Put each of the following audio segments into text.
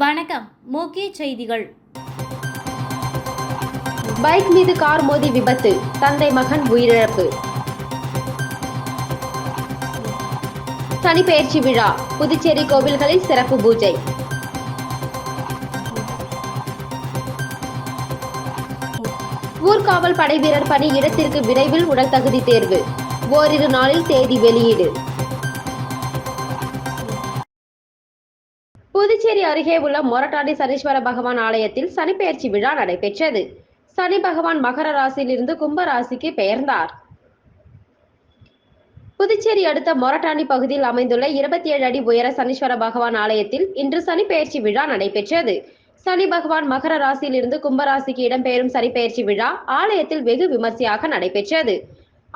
வணக்கம் முக்கிய செய்திகள். பைக் மீது கார் மோதி விபத்து தந்தை மகன் உயிரிழப்பு. சனிப்பெயர்ச்சி விழா புதுச்சேரி கோவில்களில் சிறப்பு பூஜை. ஊர்காவல் படை வீரர் பணி இடத்திற்கு விரைவில் உடல் தகுதி தேர்வு. ஓரிரு நாளில் தேதி வெளியீடு. புதுச்சேரி அருகே உள்ள மொரட்டாடி சனீஸ்வர பகவான் ஆலயத்தில் சனிப்பெயர்ச்சி விழா நடைபெற்றது. சனி பகவான் மகர ராசியிலிருந்து கும்ப ராசிக்கு பெயர்ந்தார். புதுச்சேரி அடுத்த மொரட்டாணி பகுதியில் அமைந்துள்ள இருபத்தி ஏழு அடி உயர சனீஸ்வர பகவான் ஆலயத்தில் இன்று சனிப்பெயர்ச்சி விழா நடைபெற்றது. சனி பகவான் மகர ராசியிலிருந்து கும்பராசிக்கு இடம்பெயரும் சனிப்பெயர்ச்சி விழா ஆலயத்தில் வெகு விமர்சையாக நடைபெற்றது.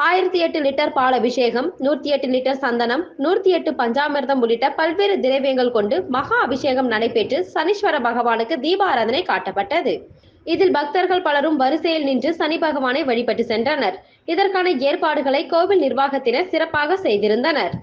ஆயிரத்தி எட்டு லிட்டர் பால் அபிஷேகம் நூற்றி எட்டு லிட்டர் சந்தனம் நூற்றி எட்டு பஞ்சாமிர்தம் உள்ளிட்ட பல்வேறு திரவியங்கள் கொண்டு மகா அபிஷேகம் நடைபெற்று சனீஸ்வர பகவானுக்கு தீபாராதனை காட்டப்பட்டது. இதில் பக்தர்கள் பலரும் வரிசையில் நின்று சனி பகவானை வழிபட்டு சென்றனர். இதற்கான ஏற்பாடுகளை கோவில் நிர்வாகத்தினர் சிறப்பாக செய்திருந்தனர்.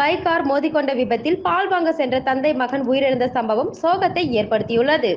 பைக் கார் மோதிக்கொண்ட விபத்தில் பால் வாங்க சென்ற தந்தை மகன் உயிரிழந்த சம்பவம் சோகத்தை ஏற்படுத்தியுள்ளது.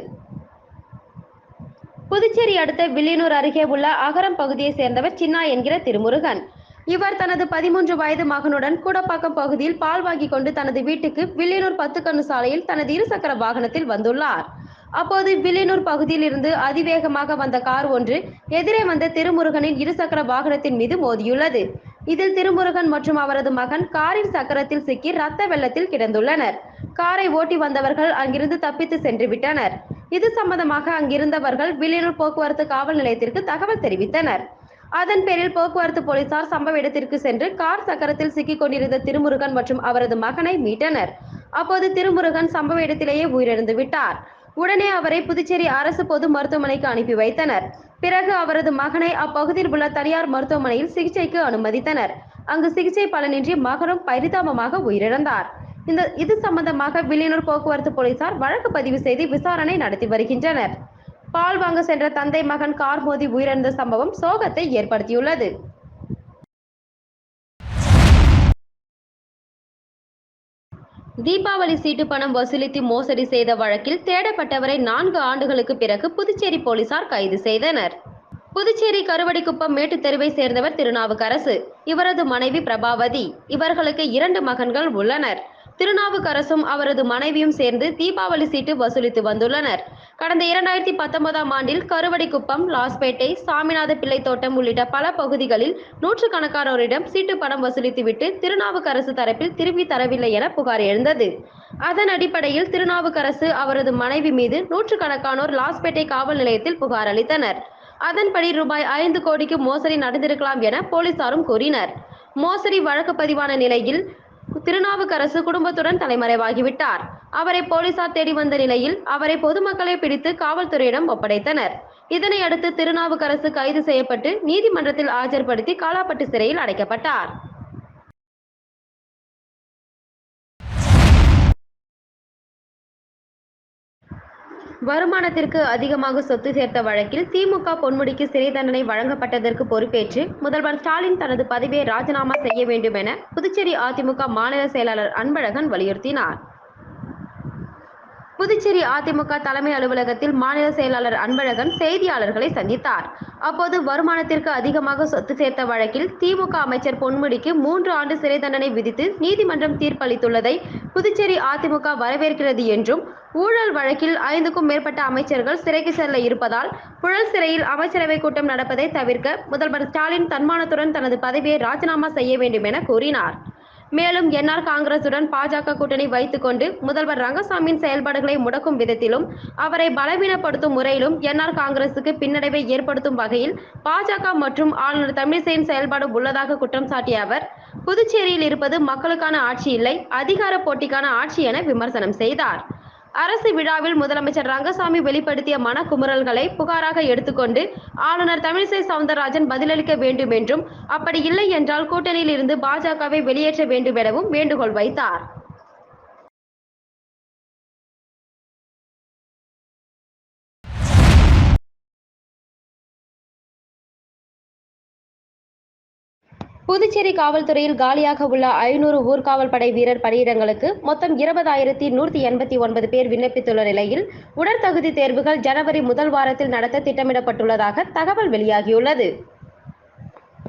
புதுச்சேரி அடுத்த வில்லியனூர் அருகே உள்ள அகரம் பகுதியை சேர்ந்தவர் சின்னா என்கிற திருமுருகன். இவர் தனது பதிமூன்று வயது மகனுடன் கூடப்பாக்கம் பகுதியில் பால் வாங்கி கொண்டு தனது வீட்டுக்கு வில்லியனூர் பத்துக்கண்ணு சாலையில் தனது இருசக்கர வாகனத்தில் வந்துள்ளார். அப்போது வில்லியனூர் பகுதியில் இருந்து அதிவேகமாக வந்த கார் ஒன்று எதிரே வந்த திருமுருகனின் இருசக்கர வாகனத்தின் மீது மோதியுள்ளது. இதில் திருமுருகன் மற்றும் அவரது மகன் காரின் சக்கரத்தில் சிக்கி ரத்த வெள்ளத்தில் கிடந்துள்ளனர். காரை ஓட்டி வந்தவர்கள் அங்கிருந்து தப்பித்து சென்று விட்டனர். இது சம்பந்தமாக அங்கிருந்தவர்கள் வில்லியனூர் போக்குவரத்து காவல் நிலையத்திற்கு தகவல் தெரிவித்தனர். அதன் பேரில் போக்குவரத்து போலீசார் சம்பவ இடத்திற்கு சென்று கார் சக்கரத்தில் சிக்கிக் கொண்டிருந்த திருமுருகன் மற்றும் அவரது மகனை மீட்டனர். அப்போது திருமுருகன் சம்பவ இடத்திலேயே உயிரிழந்து விட்டார். உடனே அவரை புதுச்சேரி அரசு பொது மருத்துவமனைக்கு அனுப்பி வைத்தனர். பிறகு அவரது மகனை அப்பகுதியில் உள்ள தனியார் மருத்துவமனையில் சிகிச்சைக்கு அனுமதித்தனர். அங்கு சிகிச்சை பலனின்றி மகனும் பரிதாபமாக உயிரிழந்தார். இந்த இது சம்பந்தமாக வில்லியனூர் போக்குவரத்து போலீசார் வழக்கு பதிவு செய்து விசாரணை நடத்தி வருகின்றனர். பால் வாங்க சென்ற தந்தை மகன் கார் மோதி உயிரிழந்த சம்பவம் சோகத்தை ஏற்படுத்தியுள்ளது. தீபாவளி சீட்டு பணம் வசூலித்து மோசடி செய்த வழக்கில் தேடப்பட்டவரை நான்கு ஆண்டுகளுக்கு பிறகு புதுச்சேரி போலீசார் கைது செய்தனர். புதுச்சேரி கருவடிக்குப்பம் மேட்டுத் தெருவை சேர்ந்தவர் திருநாவுக்கரசு. இவரது மனைவி பிரபாவதி. இவர்களுக்கு இரண்டு மகன்கள் உள்ளனர். திருநாவுக்கரசும் அவரது மனைவியும் சேர்ந்து தீபாவளி சீட்டு வசூலித்து வந்துள்ளனர். கடந்த இரண்டாயிரத்தி பத்தொன்பதாம் ஆண்டில் கருவடிக்குப்பம் லாஸ்பேட்டை சாமிநாத பிள்ளை தோட்டம் உள்ளிட்ட பல பகுதிகளில் நூற்றுக்கணக்கானோரிடம் சீட்டு பணம் வசூலித்துவிட்டு திருநாவுக்கரசு தரப்பில் திருப்பி தரவில்லை என புகார் எழுந்தது. அதன் அடிப்படையில் திருநாவுக்கரசு அவரது மனைவி மீது நூற்றுக்கணக்கானோர் லாஸ்பேட்டை காவல் நிலையத்தில் புகார் அளித்தனர். அதன்படி ரூபாய் ஐந்து கோடிக்கு மோசடி நடந்திருக்கலாம் என போலீசாரும் கூறினர். மோசடி வழக்கு பதிவான நிலையில் திருநாவுக்கரசு குடும்பத்துடன் தலைமறைவாகிவிட்டார். அவரை போலீசார் தேடி வந்த நிலையில் அவரை பொதுமக்களை பிடித்து காவல்துறையிடம் ஒப்படைத்தனர். இதனையடுத்து திருநாவுக்கரசு கைது செய்யப்பட்டு நீதிமன்றத்தில் ஆஜர்படுத்தி காலாப்பட்டு சிறையில் அடைக்கப்பட்டார். வருமானத்திற்கு அதிகமாக சொத்து சேர்த்த வழக்கில் திமுக பொன்முடிக்கு சிறை தண்டனை வழங்கப்பட்டதற்கு பொறுப்பேற்று முதல்வர் ஸ்டாலின் தனது பதவியை ராஜினாமா செய்ய வேண்டும் என புதுச்சேரி அதிமுக மாநில செயலாளர் அன்பழகன் வலியுறுத்தினார். புதுச்சேரி அதிமுக தலைமை அலுவலகத்தில் மாநில செயலாளர் அன்பழகன் செய்தியாளர்களை சந்தித்தார். அப்போது வருமானத்திற்கு அதிகமாக சொத்து சேர்த்த வழக்கில் திமுக அமைச்சர் பொன்முடிக்கு மூன்று ஆண்டு சிறை தண்டனை விதித்து நீதிமன்றம் தீர்ப்பளித்துள்ளதை புதுச்சேரி அதிமுக வரவேற்கிறது என்றும் ஊழல் வழக்கில் ஐந்துக்கும் மேற்பட்ட அமைச்சர்கள் சிறைக்கு செல்ல இருப்பதால் புழல் சிறையில் அமைச்சரவை கூட்டம் நடப்பதை தவிர்க்க முதல்வர் ஸ்டாலின் தன்மானத்துடன் தனது பதவியை ராஜினாமா செய்ய வேண்டும் என கூறினார். மேலும் என்ஆர் காங்கிரசுடன் பாஜக கூட்டணி வைத்துக்கொண்டு முதல்வர் ரங்கசாமியின் செயல்பாடுகளை முடக்கும் விதத்திலும் அவரை பலவீனப்படுத்தும் முறையிலும் என்ஆர் காங்கிரசுக்கு பின்னடைவை ஏற்படுத்தும் வகையில் பாஜக மற்றும் ஆளுநர் தமிழிசையின் செயல்பாடு உள்ளதாக குற்றம் சாட்டிய அவர் புதுச்சேரியில் இருப்பது மக்களுக்கான ஆட்சி இல்லை அதிகார போட்டிக்கான ஆட்சி என விமர்சனம் செய்தார். அரசு விழாவில் முதலமைச்சர் ரங்கசாமி வெளிப்படுத்திய மனக்குமுறல்களை புகாராக எடுத்துக்கொண்டு ஆளுநர் தமிழிசை சவுந்தரராஜன் பதிலளிக்க வேண்டும் என்றும் அப்படி இல்லை என்றால் கூட்டணியில் இருந்து பாஜகவை வெளியேற்ற வேண்டும் எனவும் வேண்டுகோள் வைத்தார். புதுச்சேரி காவல்துறையில் காலியாக உள்ள ஐநூறு ஊர்காவல் படை வீரர் பணியிடங்களுக்கு மொத்தம் இருபதாயிரத்தி நூற்றி எண்பத்தி ஒன்பது பேர் விண்ணப்பித்துள்ள நிலையில் உடற்தகுதி தேர்வுகள் ஜனவரி முதல் வாரத்தில் நடத்த திட்டமிடப்பட்டுள்ளதாக தகவல் வெளியாகியுள்ளது.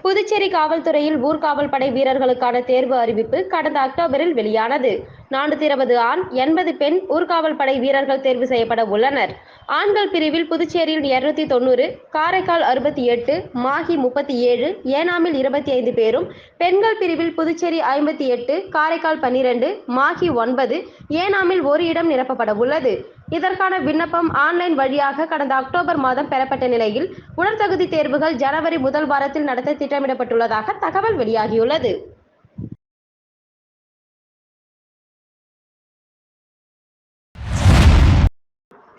புதுச்சேரி காவல்துறையில் ஊர்காவல் படை வீரர்களுக்கான தேர்வு அறிவிப்பு கடந்த அக்டோபரில் வெளியானது. நானூத்தி இருபது ஆண் எண்பது பெண் ஊர்காவல் படை வீரர்கள் தேர்வு செய்யப்பட உள்ளனர். ஆண்கள் பிரிவில் புதுச்சேரியில் இருநூத்தி தொண்ணூறு காரைக்கால் அறுபத்தி எட்டு மாஹி முப்பத்தி ஏழு ஏனாமில் இருபத்தி ஐந்து பேரும் பெண்கள் பிரிவில் புதுச்சேரி ஐம்பத்தி எட்டு காரைக்கால் பன்னிரண்டு மாஹி ஒன்பது ஏனாமில் ஒரு இடம் நிரப்பப்பட உள்ளது. இதற்கான விண்ணப்பம் ஆன்லைன் வழியாக கடந்த அக்டோபர் மாதம் பெறப்பட்ட நிலையில் உடற்தகுதி தேர்வுகள் ஜனவரி முதல் வாரத்தில் நடத்த திட்டமிடப்பட்டுள்ளதாக தகவல் வெளியாகியுள்ளது.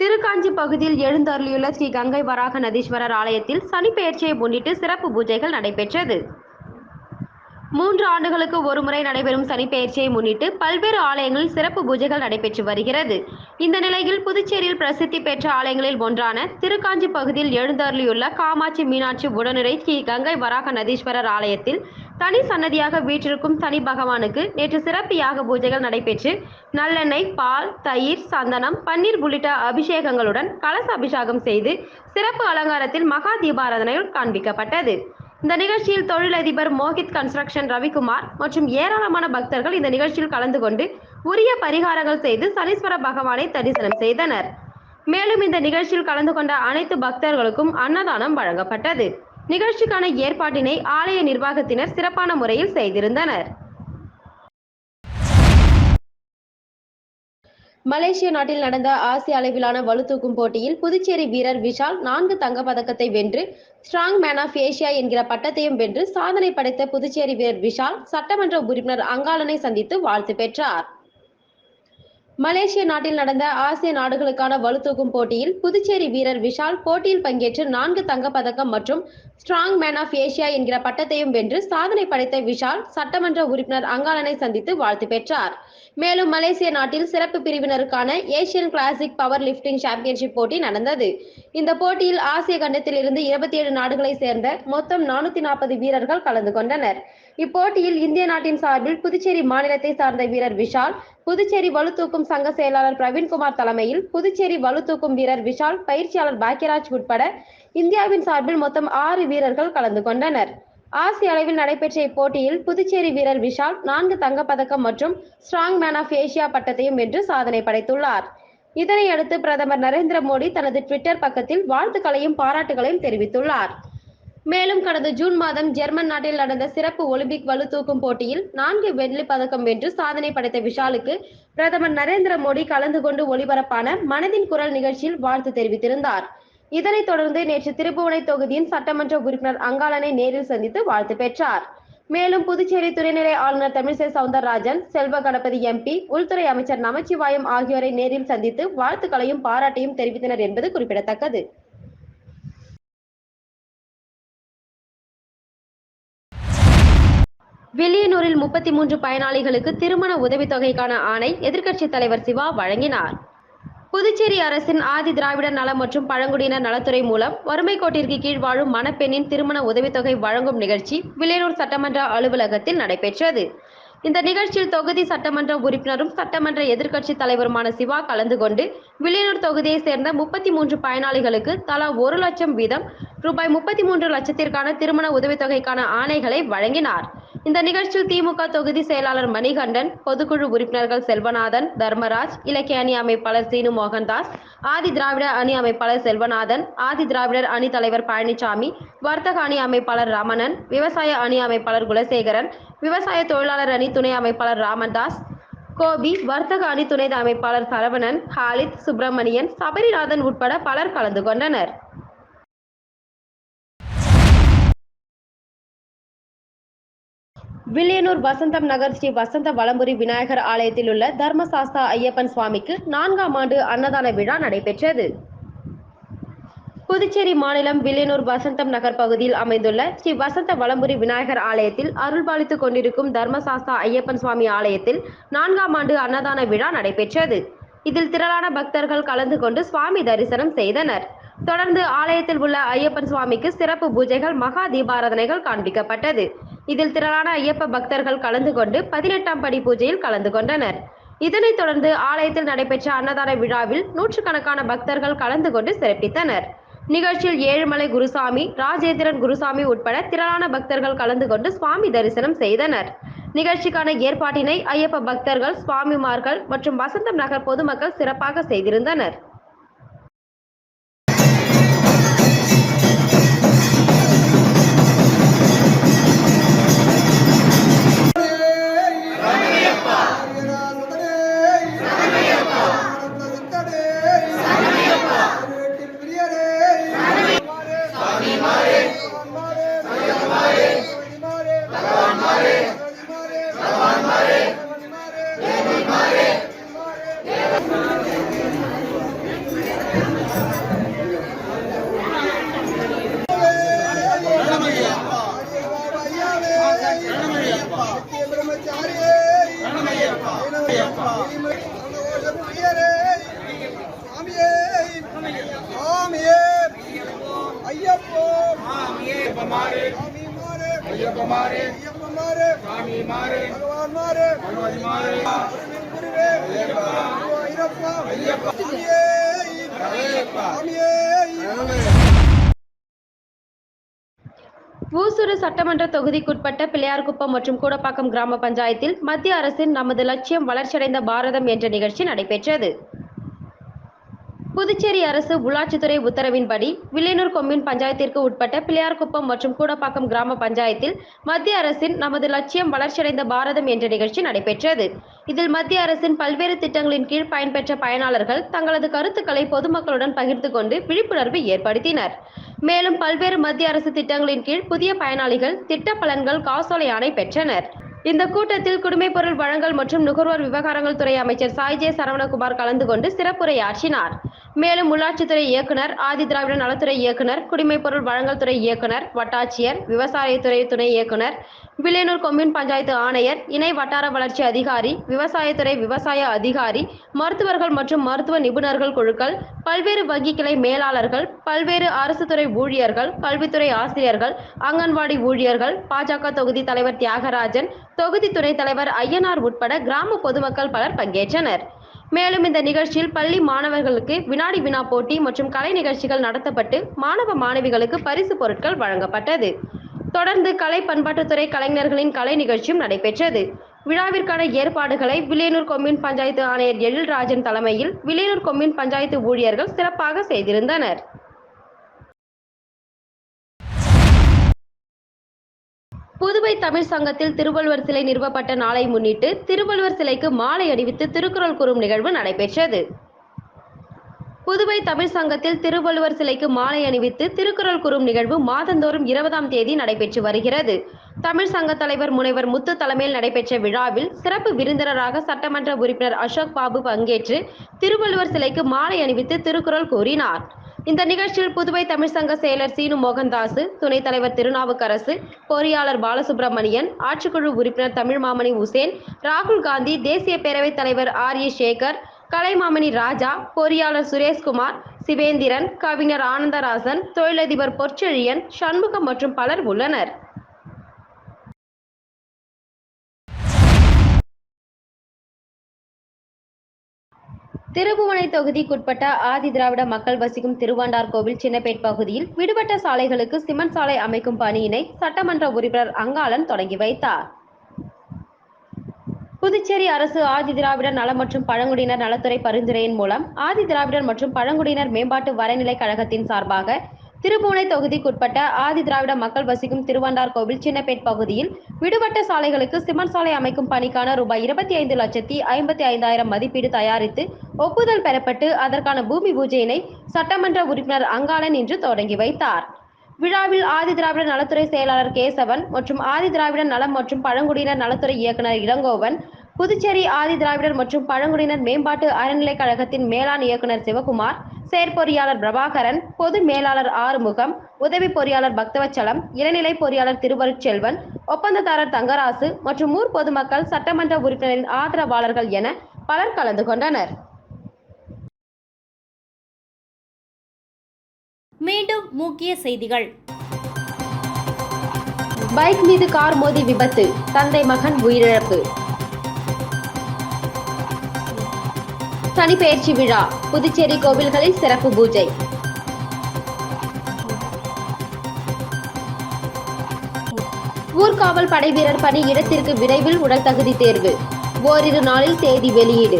திருக்காஞ்சி பகுதியில் எழுந்தருளியுள்ள ஸ்ரீ கங்கை வராக நதீஸ்வரர் ஆலயத்தில் சனிப்பெயர்ச்சியை முன்னிட்டு சிறப்பு பூஜைகள் நடைபெற்றது. மூன்று ஆண்டுகளுக்கு ஒருமுறை நடைபெறும் சனிப்பெயர்ச்சியை முன்னிட்டு பல்வேறு ஆலயங்களில் சிறப்பு பூஜைகள் நடைபெற்று வருகிறது. இந்த நிலையில் புதுச்சேரியில் பிரசித்தி பெற்ற ஆலயங்களில் ஒன்றான திருக்காஞ்சி பகுதியில் எழுந்தருளியுள்ள காமாட்சி மீனாட்சி உடனுரை ஸ்ரீ கங்கை வராக நதீஸ்வரர் ஆலயத்தில் தனி சன்னதியாக வீற்றிருக்கும் சனி பகவானுக்கு நேற்று சிறப்பு யாக பூஜைகள் நடைபெற்று நல்லெண்ணெய் பால் தயிர் சந்தனம் பன்னீர் உள்ளிட்ட அபிஷேகங்களுடன் கலச அபிஷேகம் செய்து சிறப்பு அலங்காரத்தில் மகா தீபாராதனையில் காண்பிக்கப்பட்டது. இந்த நிகழ்ச்சியில் தொழிலதிபர் மோஹித் கன்ஸ்ட்ரக்ஷன் ரவிக்குமார் மற்றும் ஏராளமான பக்தர்கள் இந்த நிகழ்ச்சியில் கலந்து கொண்டு உரிய பரிகாரங்கள் செய்து சனீஸ்வர பகவானை தரிசனம் செய்தனர். மேலும் இந்த நிகழ்ச்சியில் கலந்து கொண்ட அனைத்து பக்தர்களுக்கும் அன்னதானம் வழங்கப்பட்டது. நிகழ்ச்சிக்கான ஏற்பாட்டினை ஆலய நிர்வாகத்தினர் சிறப்பான முறையில் செய்திருந்தனர். மலேசிய நாட்டில் நடந்த ஆசிய அளவிலான வலுதூக்கும் போட்டியில் புதுச்சேரி வீரர் விஷால் நான்கு தங்கப்பதக்கத்தை வென்று ஸ்ட்ராங் மேன் ஆஃப் ஏசியா என்கிற பட்டத்தையும் வென்று சாதனை படைத்த புதுச்சேரி வீரர் விஷால் சட்டமன்ற உறுப்பினர் அங்காளனை சந்தித்து வாழ்த்து பெற்றார். மலேசிய நாட்டில் நடந்த ஆசிய நாடுகளுக்கான வலுதூக்கும் போட்டியில் புதுச்சேரி வீரர் விஷால் போட்டியில் பங்கேற்று நான்கு தங்கப்பதக்கம் மற்றும் ஸ்ட்ராங் மேன் ஆஃப் ஏசியா என்கிற பட்டத்தையும் வென்று சாதனை படைத்த விஷால் சட்டமன்ற உறுப்பினர் அங்காளனை சந்தித்து வாழ்த்து பெற்றார். மேலும் மலேசிய நாட்டில் சிறப்பு பிரிவினருக்கான Asian classic power lifting championship போட்டி நடந்தது. இந்த போட்டியில் ஆசிய கண்டத்தில் இருந்து இருபத்தி ஏழு நாடுகளை சேர்ந்த மொத்தம் நானூத்தி நாற்பது வீரர்கள் கலந்து கொண்டனர். இப்போட்டியில் இந்திய நாட்டின் சார்பில் புதுச்சேரி மாநிலத்தை சார்ந்த வீரர் விஷால் புதுச்சேரி வலுத்தூக்கும் சங்க செயலாளர் பிரவீன்குமார் தலைமையில் புதுச்சேரி வலுத்தூக்கும் வீரர் விஷால் பயிற்சியாளர் பாக்கியராஜ் உட்பட இந்தியாவின் சார்பில் மொத்தம் ஆறு வீரர்கள் கலந்து கொண்டனர். ஆசிய அளவில் நடைபெற்ற இப்போட்டியில் புதுச்சேரி வீரர் விஷால் நான்கு தங்கப்பதக்கம் மற்றும் ஸ்ட்ராங் மேன் ஆஃப் ஏசியா பட்டத்தையும் வென்று சாதனை படைத்துள்ளார். இதனையடுத்து பிரதமர் நரேந்திர மோடி தனது ட்விட்டர் பக்கத்தில் வாழ்த்துக்களையும் பாராட்டுகளையும் தெரிவித்துள்ளார். மேலும் கடந்த ஜூன் மாதம் ஜெர்மன் நாட்டில் நடந்த சிறப்பு ஒலிம்பிக் வலு தூக்கும் போட்டியில் நான்கு வெள்ளி பதக்கம் வென்று சாதனை படைத்த விஷாலுக்கு பிரதமர் நரேந்திர மோடி கலந்து கொண்டு ஒளிபரப்பான மனதின் குரல் நிகழ்ச்சியில் வாழ்த்து தெரிவித்திருந்தார். இதனைத் தொடர்ந்து நேற்று திருப்புவனை தொகுதியின் சட்டமன்ற உறுப்பினர் அங்காளனை நேரில் சந்தித்து வாழ்த்து பெற்றார். மேலும் புதுச்சேரி துணைநிலை ஆளுநர் தமிழிசை சவுந்தரராஜன் செல்வ கணபதி எம்பி உள்துறை அமைச்சர் நமச்சிவாயம் ஆகியோரை நேரில் சந்தித்து வாழ்த்துக்களையும் பாராட்டையும் தெரிவித்தனர் என்பது குறிப்பிடத்தக்கது. வில்லியனூரில் முப்பத்தி மூன்று பயனாளிகளுக்கு திருமண உதவித்தொகைக்கான ஆணை எதிர்க்கட்சித் தலைவர் சிவா வழங்கினார். புதுச்சேரி அரசின் ஆதி திராவிடர் நலம் மற்றும் பழங்குடியினர் நலத்துறை மூலம் வறுமை கோட்டிற்கு கீழ் வாழும் மணப்பெண்ணின் திருமண உதவித்தொகை வழங்கும் நிகழ்ச்சி வில்லியனூர் சட்டமன்ற அலுவலகத்தில் நடைபெற்றது. இந்த நிகழ்ச்சியில் தொகுதி சட்டமன்ற உறுப்பினரும் சட்டமன்ற எதிர்க்கட்சி தலைவருமான சிவா கலந்து கொண்டு வில்லியனூர் தொகுதியை சேர்ந்த முப்பத்தி மூன்று பயனாளிகளுக்கு தலா ஒரு லட்சம் வீதம் ரூபாய் முப்பத்தி மூன்று லட்சத்திற்கான திருமண உதவித்தொகைக்கான ஆணைகளை வழங்கினார். இந்த நிகழ்ச்சியில் திமுக தொகுதி செயலாளர் மணிகண்டன் பொதுக்குழு உறுப்பினர்கள் செல்வநாதன் தர்மராஜ் இலக்கிய அணி அமைப்பாளர் சீனு மோகன்தாஸ் ஆதி திராவிட அணி அமைப்பாளர் செல்வநாதன் ஆதி திராவிடர் அணி தலைவர் பழனிசாமி வர்த்தக அணி அமைப்பாளர் ரமணன் விவசாய அணி அமைப்பாளர் குலசேகரன் விவசாய தொழிலாளர் அணி துணை அமைப்பாளர் ராமதாஸ் கோபி வர்த்தக அணி துணை அமைப்பாளர் சரவணன் ஹாலித் சுப்பிரமணியன் சபரிநாதன் உட்பட பலர் கலந்து கொண்டனர். வில்லியனூர் வசந்தம் நகர் ஸ்ரீ வசந்த வலம்புரி விநாயகர் ஆலயத்தில் உள்ள தர்மசாஸ்தா ஐயப்பன் சுவாமிக்கு நான்காம் ஆண்டு அன்னதான விழா நடைபெற்றது. புதுச்சேரி மாநிலம் வில்லியனூர் வசந்தம் நகர் பகுதியில் அமைந்துள்ள ஸ்ரீ வசந்த வலம்புரி விநாயகர் ஆலயத்தில் அருள்பாலித்துக் கொண்டிருக்கும் தர்மசாஸ்தா ஐயப்பன் சுவாமி ஆலயத்தில் நான்காம் ஆண்டு அன்னதான விழா நடைபெற்றது. இதில் திரளான பக்தர்கள் கலந்து கொண்டு சுவாமி தரிசனம் செய்தனர். தொடர்ந்து ஆலயத்தில் உள்ள ஐயப்பன் சுவாமிக்கு சிறப்பு பூஜைகள் மகா தீபாராதனைகள் காண்பிக்கப்பட்டது. இதில் திரளான ஐயப்ப பக்தர்கள் கலந்து கொண்டு பதினெட்டாம் படி பூஜையில் கலந்து கொண்டனர். இதனைத் தொடர்ந்து ஆலயத்தில் நடைபெற்ற அன்னதான விழாவில் நூற்றுக்கணக்கான பக்தர்கள் கலந்து கொண்டு சிறப்பித்தனர். நிகழ்ச்சியில் ஏழுமலை குருசாமி ராஜேந்திரன் குருசாமி உட்பட திரளான பக்தர்கள் கலந்து கொண்டு சுவாமி தரிசனம் செய்தனர். நிகழ்ச்சிக்கான ஏற்பாட்டினை ஐயப்ப பக்தர்கள் சுவாமிமார்கள் மற்றும் வசந்தம் நகர் பொதுமக்கள் சிறப்பாக செய்திருந்தனர். ஊசூர் சட்டமன்ற தொகுதிக்குட்பட்ட பிள்ளையார்குப்பம் மற்றும் கூடப்பாக்கம் கிராம பஞ்சாயத்தில் மத்திய அரசின் நமது லட்சியம் வளர்ச்சியடைந்த பாரதம் என்ற நிகழ்ச்சி நடைபெற்றது. புதுச்சேரி அரசு உள்ளாட்சித்துறை உத்தரவின்படி வில்லியனூர் கொம்யூன் பஞ்சாயத்திற்கு உட்பட்ட பிள்ளையார்குப்பம் மற்றும் கூடப்பாக்கம் கிராம பஞ்சாயத்தில் மத்திய அரசின் நமது லட்சியம் வளர்ச்சியடைந்த பாரதம் என்ற நிகழ்ச்சி நடைபெற்றது. இதில் மத்திய அரசின் பல்வேறு திட்டங்களின் கீழ் பயன்பெற்ற பயனாளர்கள் தங்களது கருத்துக்களை பொதுமக்களுடன் பகிர்ந்து கொண்டு விழிப்புணர்வு ஏற்படுத்தினர். மேலும் பல்வேறு மத்திய அரசு திட்டங்களின் கீழ் புதிய பயனாளிகள் திட்ட பலன்கள் காசோலை ஆணை பெற்றனர். இந்த கூட்டத்தில் குடிமைப் பொருள் வழங்கல் மற்றும் நுகர்வோர் விவகாரங்கள் துறை அமைச்சர் சாய்ஜே சரவணகுமார் கலந்து கொண்டு சிறப்புரையாற்றினார். மேலும் உள்ளாட்சித்துறை இயக்குனர் ஆதி திராவிட நலத்துறை இயக்குனர் குடிமைப் பொருள் வழங்கல் துறை இயக்குனர் வட்டாட்சியர் விவசாயத்துறை துணை இயக்குனர் வில்லியனூர் கொம்யூன் பஞ்சாயத்து ஆணையர் இணை வட்டார வளர்ச்சி அதிகாரி விவசாயத்துறை விவசாய அதிகாரி மருத்துவர்கள் மற்றும் மருத்துவ நிபுணர்கள் குழுக்கள் பல்வேறு வங்கி கிளை மேலாளர்கள் பல்வேறு அரசு துறை ஊழியர்கள் கல்வித்துறை ஆசிரியர்கள் அங்கன்வாடி ஊழியர்கள் பாஜக தொகுதி தலைவர் தியாகராஜன் தொகுதி துணைத் தலைவர் ஐயனார் உட்பட கிராம பொதுமக்கள் பலர் பங்கேற்றனர். மேலும் இந்த நிகழ்ச்சியில் பள்ளி மாணவர்களுக்கு வினாடி வினா போட்டி மற்றும் கலை நிகழ்ச்சிகள் நடத்தப்பட்டு மாணவ மாணவிகளுக்கு பரிசு பொருட்கள் வழங்கப்பட்டது. தொடர்ந்து கலை பண்பாட்டுத்துறை கலைஞர்களின் கலை நிகழ்ச்சியும் நடைபெற்றது. விழாவிற்கான ஏற்பாடுகளை வில்லியனூர் கொம்யூன் பஞ்சாயத்து ஆணையர் எழில்ராஜன் தலைமையில் வில்லியனூர் கொம்யூன் பஞ்சாயத்து ஊழியர்கள் சிறப்பாக செய்திருந்தனர். புதுவை தமிழ் சங்கத்தில் திருவள்ளுவர் சிலை நிறுவப்பட்ட நாளை முன்னிட்டு திருவள்ளுவர் சிலைக்கு மாலை அணிவித்து திருக்குறள் கூறும் நிகழ்வு நடைபெற்றது. புதுவை தமிழ் சங்கத்தில் திருவள்ளுவர் சிலைக்கு மாலை அணிவித்து திருக்குறள் கூறும் நிகழ்வு மாதந்தோறும் இருபதாம் தேதி நடைபெற்று வருகிறது. தமிழ் சங்க தலைவர் முனைவர் முத்து தலைமையில் நடைபெற்ற விழாவில் சிறப்பு விருந்தினராக சட்டமன்ற உறுப்பினர் அசோக் பாபு பங்கேற்று திருவள்ளுவர் சிலைக்கு மாலை அணிவித்து திருக்குறள் கூறினார். இந்த நிகழ்ச்சியில் புதுவை தமிழ் சங்க செயலர் சீனு மோகன்தாசு துணைத் தலைவர் திருநாவுக்கரசு பொறியாளர் பாலசுப்ரமணியன் ஆட்சிக்குழு உறுப்பினர் தமிழ்மாமணி உசேன் ராகுல் காந்தி தேசிய பேரவைத் தலைவர் ஆர் ஏ சேகர் கலைமாமணி ராஜா பொறியாளர் சுரேஷ்குமார் சிவேந்திரன் கவிஞர் ஆனந்தராசன் தொழிலதிபர் பொற்செழியன் சண்முகம் மற்றும் பலர் உள்ளனர். திருபுவனை தொகுதிக்குட்பட்ட ஆதி திராவிட மக்கள் வசிக்கும் திருவாண்டார் கோவில் சின்னப்பேட் பகுதியில் விடுபட்ட சாலைகளுக்கு சிமெண்ட் சாலை அமைக்கும் பணியினை சட்டமன்ற உறுப்பினர் அங்காளன் தொடங்கி வைத்தார். புதுச்சேரி அரசு ஆதி திராவிடர் நல மற்றும் பழங்குடியினர் நலத்துறை பரிந்துரையின் மூலம் ஆதி திராவிடர் மற்றும் பழங்குடியினர் மேம்பாட்டு வரைநிலை கழகத்தின் சார்பாக திருபுவனை தொகுதிக்குட்பட்ட ஆதி திராவிட மக்கள் வசிக்கும் திருவண்டார் கோவில் சின்னப்பேட் பகுதியில் விடுபட்ட சாலைகளுக்கு சிமெண்ட் சாலை அமைக்கும் பணிக்கான ரூபாய் இருபத்தி ஐந்து லட்சத்தி ஐம்பத்தி ஐந்தாயிரம் மதிப்பீடு தயாரித்து ஒப்புதல் பெறப்பட்டு அதற்கான பூமி பூஜையினை சட்டமன்ற உறுப்பினர் அங்காளன் இன்று தொடங்கி வைத்தார். விழாவில் ஆதி திராவிட நலத்துறை செயலாளர் கேசவன் மற்றும் ஆதி திராவிட நலம் மற்றும் பழங்குடியினர் நலத்துறை இயக்குனர் இளங்கோவன் புதுச்சேரி ஆதி திராவிடர் மற்றும் பழங்குடியினர் மேம்பாட்டு அறநிலைக் கழகத்தின் மேலாண் இயக்குனர் சிவகுமார் செயற்பொறியாளர் பிரபாகரன் பொது மேலாளர் ஆறுமுகம் உதவி பொறியாளர் பக்தவச்சலம் இளநிலை பொறியாளர் திருவருட்செல்வன் ஒப்பந்ததாரர் தங்கராசு மற்றும் ஊர் பொதுமக்கள் சட்டமன்ற உறுப்பினரின் ஆதரவாளர்கள் என பலர் கலந்து கொண்டனர். மீண்டும் முக்கிய செய்திகள். பைக் மீது கார் மோதி விபத்து தந்தை மகன் உயிரிழப்பு. சனிப்பெயர்ச்சி விழா புதுச்சேரி கோவில்களில் சிறப்பு பூஜை. ஊர்காவல் படை வீரர் பணி இடத்திற்கு விரைவில் உடல் தகுதி தேர்வு. ஓரிரு நாளில் தேதி வெளியீடு.